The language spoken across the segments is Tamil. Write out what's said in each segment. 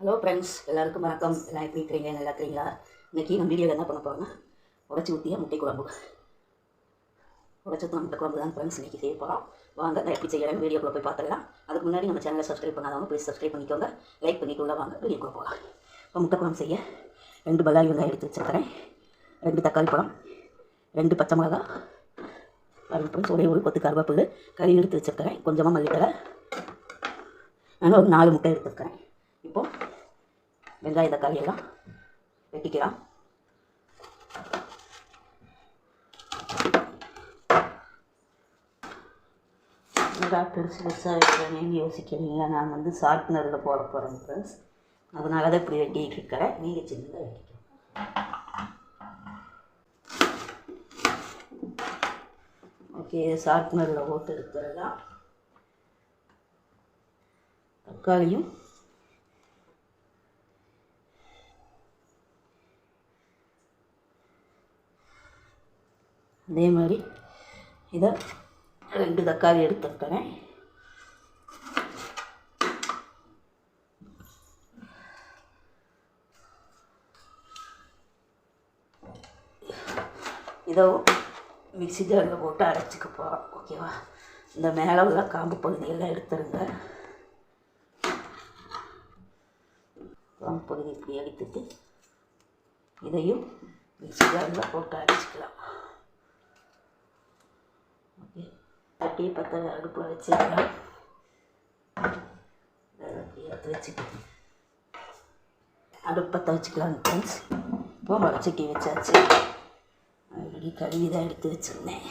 ஹலோ ஃப்ரெண்ட்ஸ் எல்லாருக்கும் வணக்கம். எல்லாம் எப்படி இருக்கிறீங்க? நல்லா இருக்கிறீங்களா? இன்றைக்கி நம்ம வீடியோவில் என்ன பண்ண போகிறோம்னா உடச்சி ஊற்றிய முட்டை குழம்பு. உடச்சி முட்டை குழம்பு தான் ஃப்ரெண்ட்ஸ் இன்றைக்கி செய்ய போகிறோம் வாங்க நான் எப்படி செய்கிறேன் வீடியோக்குள்ளே போய் பார்த்துக்கலாம் அதுக்கு முன்னாடி நம்ம சேனலை சப்ஸ்கிரைப் பண்ணாதவங்க ப்ளீஸ் சப்ஸ்கிரைப் பண்ணிக்கோங்க. லைக் பண்ணிக்கொள்ள வாங்க வீடியோக்குள்ளே போகலாம் இப்போ முட்டை குழம்பு செய்ய ரெண்டு பல்லாரி வெங்காயம் எடுத்து வச்சுருக்கிறேன். ரெண்டு தக்காளி பழம் ரெண்டு பச்சை மிளகா பாருங்க ஃப்ரெண்ட்ஸ் ஒரே ஒரு கொத்து கருவேப்பிலை கறி எடுத்து வச்சுருக்கிறேன். கொஞ்சமாக மல்லித்தலை நான் ஒரு நாலு முட்டை எடுத்துருக்கிறேன். இப்போது வெங்காய தக்காளி எல்லாம் வெட்டிக்கலாம். என்னடா பெருசு பெருசாக வைக்கிறேன்னு யோசிக்கிறீங்களா? நான் வந்து ஷார்ப்னரில் போட போகிறேன் ஃப்ரெண்ட்ஸ் அதனால தான் இப்படி வெட்டிக்கிட்டு இருக்கிறேன் நீங்கள் சின்னதாக வெட்டிக்கோங்க ஓகே ஷார்ப்னரில் போட்டு எடுத்துடலாம். தக்காளியும் அதே மாதிரி இதை ரெண்டு தக்காளி எடுத்துருக்கிறேன் இதோ மிக்சி ஜாரில் போட்டு அரைச்சிக்க போகிறோம் ஓகேவா? இந்த மேலே உள்ள காம்பு பகுதியெல்லாம் எடுத்துருங்க. காம்பு பகுதி இப்படி எடுத்துட்டு இதையும் மிக்சி ஜாரில் போட்டு அரைச்சிக்கலாம் ஓகே தட்டி பற்ற அடுப்பில் வச்சுக்கலாம் எடுத்து வச்சுக்கலாம் அடுப்பு பற்ற வச்சுக்கலாம் ஃப்ரெண்ட்ஸ் இப்போ வடச்சட்டி வச்சாச்சு. ஆல்ரெடி கழுவி தான் எடுத்து வச்சுருந்தேன்.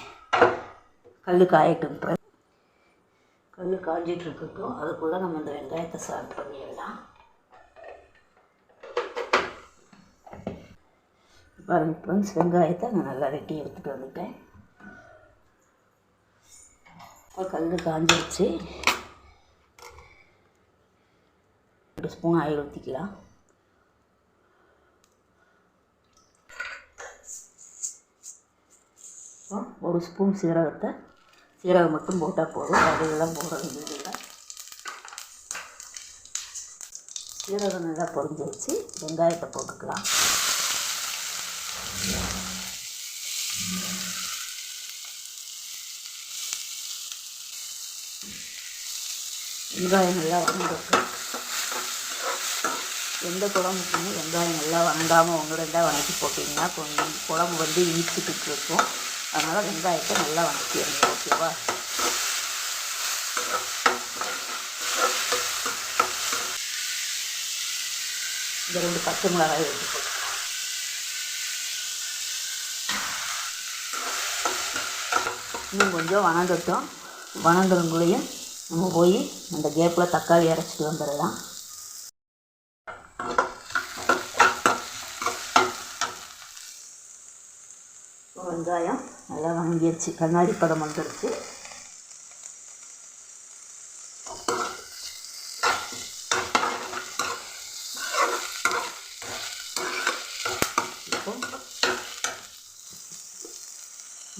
கல் காயட்டும் கல் காஞ்சிட்டு இருக்கட்டும். அதுக்குள்ளே நம்ம இந்த வெங்காயத்தை சால்ட் பண்ணிடலாம். பாருங்க ஃப்ரெண்ட்ஸ் வெங்காயத்தை நான் நல்லா வெட்டி எடுத்துகிட்டு வந்துட்டேன். இப்போ கல் காஞ்சிருச்சு. ஒரு ஸ்பூன் ஆயில் ஊற்றிக்கலாம் ஒரு ஸ்பூன் சீரகத்தை சீரகம் மட்டும் போட்டால் போதும். கடையெல்லாம் போட வேண்டியதில்லை. சீரகம் நல்லா பொரிஞ்சு வச்சு வெங்காயத்தை போட்டுக்கலாம். வெங்காயம் நல்லா வணங்கிருக்கு எந்த குழம்புக்குமே வெங்காயம் நல்லா வணங்காமல் ஒன்று ரெண்டாக வணக்கி போட்டிங்கன்னா கொஞ்சம் குழம்பு வந்து இனிச்சிட்டு இருக்கும். அதனால் வெங்காயத்தை நல்லா வணக்கிடுங்க ஓகேவா? இந்த ரெண்டு பச்சை மிளகாய் எடுத்து போட்டு இன்னும் கொஞ்சம் வணங்கட்டும். வணங்குறவங்களையும் நம்ம போய் அந்த கேப்பில் தக்காளி அரைச்சிட்டு வந்துடலாம். வெங்காயம் நல்லா வணங்கிடுச்சு கண்ணாடி பதம் வந்துடுச்சு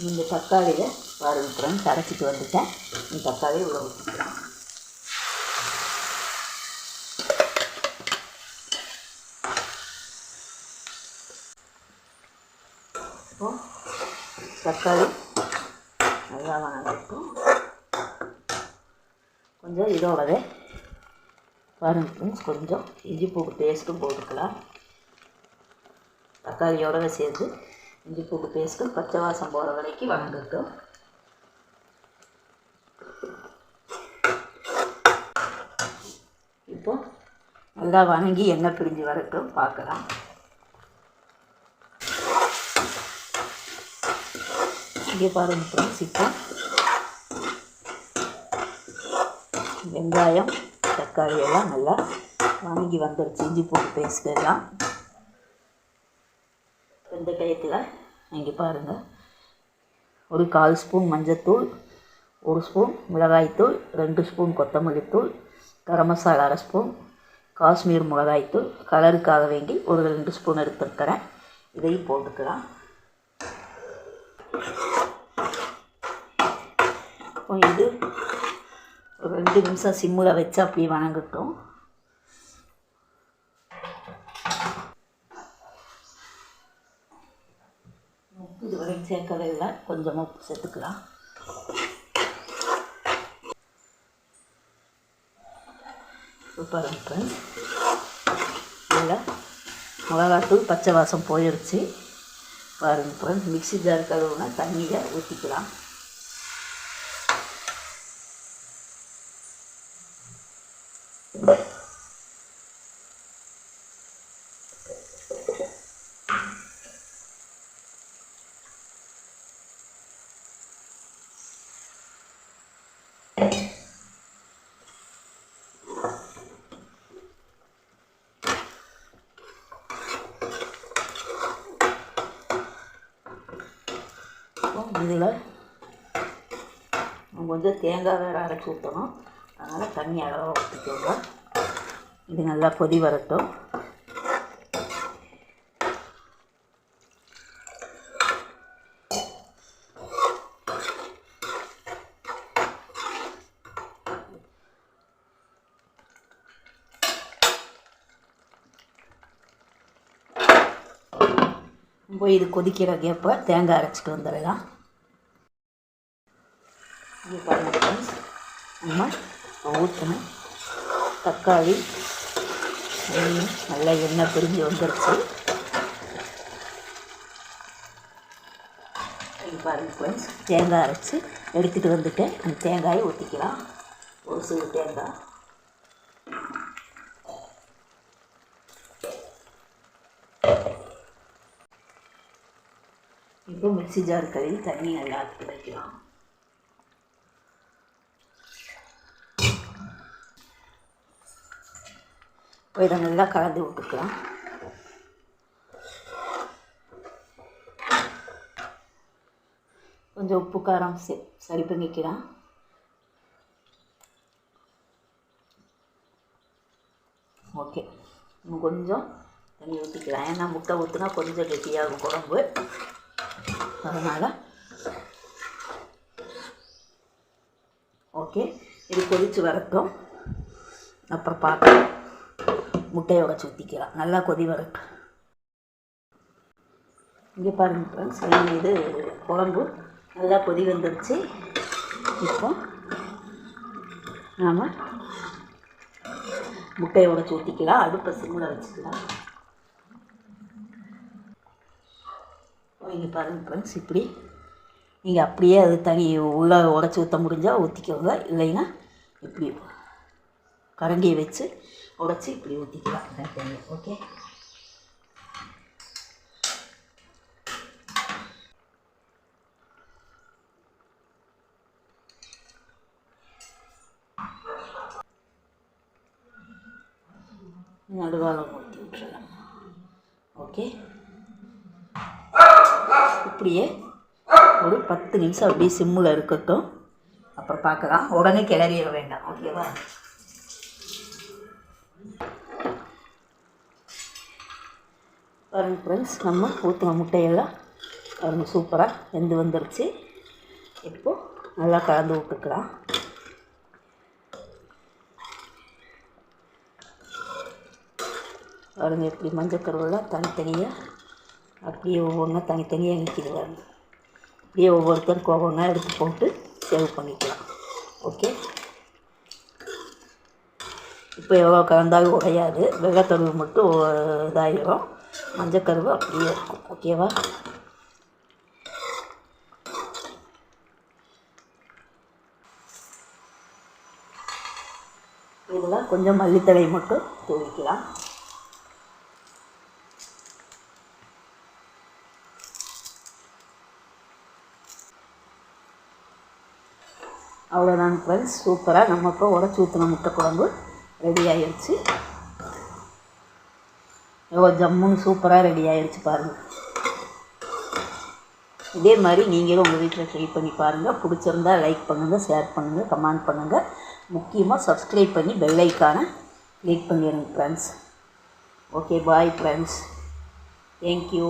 இந்த தக்காளியை பாருங்க ஃப்ரெண்ட்ஸ் அரைச்சிட்டு வந்துட்டேன். தக்காளி தக்காளியை உள்ள இப்போ தக்காளி நல்லா வணங்கட்டும். கொஞ்சம் இதோடவே பாருங்க ஃப்ரெண்ட்ஸ் கொஞ்சம் இஞ்சி பூண்டு பேஸ்ட்டும் போட்டுக்கலாம். தக்காளியோடவே சேர்த்து இஞ்சி பூ பேஸ்ட்டும் பச்சை வாசம் போகிற வரைக்கும் வணங்கட்டும் இப்போ நல்லா வணங்கி எண்ணெய் பிரிஞ்சு வரட்டும். பார்க்கலாம். இங்கே பாருங்க ஃப்ரெண்ட்ஸ் இப்போ வெங்காயம் தக்காளி எல்லாம் நல்லா வணங்கி வந்துடுச்சு இஞ்சி பூண்டு பேஸ்ட் எல்லாம். இந்த டயத்தில் இங்கே பாருங்கள் ஒரு கால் ஸ்பூன் மஞ்சத்தூள் ஒரு ஸ்பூன் மிளகாய்த்தூள் ரெண்டு ஸ்பூன் கொத்தமல்லி தூள் கரம் மசாலா அரை ஸ்பூன் காஷ்மீர் மிளகாய்த்தூள் கலருக்காக வேண்டி ஒரு ரெண்டு ஸ்பூன் எடுத்துருக்கிறேன். இதையும் போட்டுக்கலாம். இது ஒரு ரெண்டு நிமிஷம் சிம்மில் வச்சு அப்படியே வணங்கட்டும். உப்பு வரைக்கும் சேர்க்கவே இல்லை. கொஞ்சமாக சேர்த்துக்கலாம். பாருங்க ஃப்ரெண்ட்ஸ் இதில் மிளகாத்தூள் பச்சை வாசம் போயிடுச்சு பாருங்கள் ஃப்ரெண்ட்ஸ் மிக்ஸி ஜார் கழுவுனா தண்ணியை ஊற்றிக்கலாம் இதில் கொஞ்சம் தேங்காய் வேறு அரைச்சி ஊற்றணும் அதனால் தண்ணி அளவாக ஊற்றிக்கோங்க இது நல்லா கொதி வரட்டும். போய் இது கொதிக்கிற கேப்ப தேங்காய் அரைச்சிட்டு வந்துடலாம். இங்கே பாருங்கள் நம்ம ஊற்றணும் தக்காளி நல்லா எண்ணெய் பிரிஞ்சு வந்துருச்சு. பாருங்க பாருங்கள் ஃப்ரெண்ட்ஸ் தேங்காய் அரைச்சி எடுத்துகிட்டு வந்துட்டேன் அந்த தேங்காயை ஊற்றிக்கலாம் ஒரு சிறு தேங்காய். இப்போ மிக்சி ஜார் கழுவி தண்ணி நல்லா ஆக்கி வைக்கலாம். இப்போ இதை நல்லா கலந்து விட்டுக்கலாம். கொஞ்சம் உப்பு காரம் சே சரி பண்ணிக்கலாம். ஓகே. இன்னும் கொஞ்சம் தண்ணி ஊற்றிக்கலாம் ஏன்னா முட்டை ஊற்றினா கொஞ்சம் கெட்டியாகும் குழம்பு. அதனால் ஓகே இது கொதித்து வரட்டும். அப்புறம் பார்க்கலாம். முட்டையை உடச்சி ஊற்றிக்கலாம் நல்லா கொதி வரட்டும். இங்கே பாருங்கள் ஃப்ரெண்ட்ஸ் இது குழம்பு. நல்லா கொதி வந்துருச்சு. இப்போ நாம் முட்டையை உடச்சி ஊற்றிக்கலாம் அடுப்பை சிம்மில் வச்சுக்கலாம். நீங்கள் பாருங்கள் ஃப்ரெண்ட்ஸ் இப்படி. நீங்கள் அப்படியே அது தனி உள்ளே உடச்சி ஊற்ற முடிஞ்சால் ஊற்றிக்கோங்க இல்லைன்னா இப்படி கரண்டியை வச்சு உடச்சி இப்படி ஊற்றிக்கலாம் தனியாக ஓகே நடுவாலம் ஊற்றி விட்டுறலாம். ஓகே அப்படியே ஒரு பத்து நிமிஷம் அப்படியே சிம்மில் இருக்கட்டும். அப்புறம் பார்க்கலாம். உடனே கிளறிட வேண்டாம். ஓகேவா பாருங்க ஃப்ரெண்ட்ஸ் நம்ம ஊற்றின முட்டையெல்லாம் பாருங்க சூப்பராக வெந்து வந்துருச்சு. இப்போது நல்லா கலந்து விட்டுக்கலாம். பாருங்க எப்படி மஞ்சள் கருவெல்லாம் தனித்தனியாக அப்படியே ஒவ்வொன்றும் தனித்தனியாக நிற்கிது வரணும் அப்படியே ஒவ்வொருத்தருக்கு ஒவ்வொன்றா எடுத்து போட்டு சேவ் பண்ணிக்கலாம். ஓகே இப்போ எவ்வளோ கலந்தாலும் உடையாது. வெள்ளைக்கருவு மட்டும் இதாகிடும் மஞ்சக்கருவு அப்படியே இருக்கும். ஓகேவா இதெல்லாம் கொஞ்சம் மல்லித்தழை மட்டும் தூவிக்கலாம். அவ்வளோதாங்க ஃப்ரெண்ட்ஸ் சூப்பராக நம்ம இப்போ உடச்சி ஊற்றின முட்டை குழம்பு ரெடி ஆயிடுச்சு எவ்வளோ ஜம்முன்னு சூப்பராக ரெடி ஆயிடுச்சு பாருங்கள் இதே மாதிரி நீங்களும் உங்கள் வீட்டில் ட்ரை பண்ணி பாருங்கள் பிடிச்சிருந்தா லைக் பண்ணுங்கள் ஷேர் பண்ணுங்கள் கமெண்ட் பண்ணுங்கள் முக்கியமாக சப்ஸ்கிரைப் பண்ணி பெல் ஐக்கானை கிளிக் பண்ணிடுங்க friends okay bye friends thank you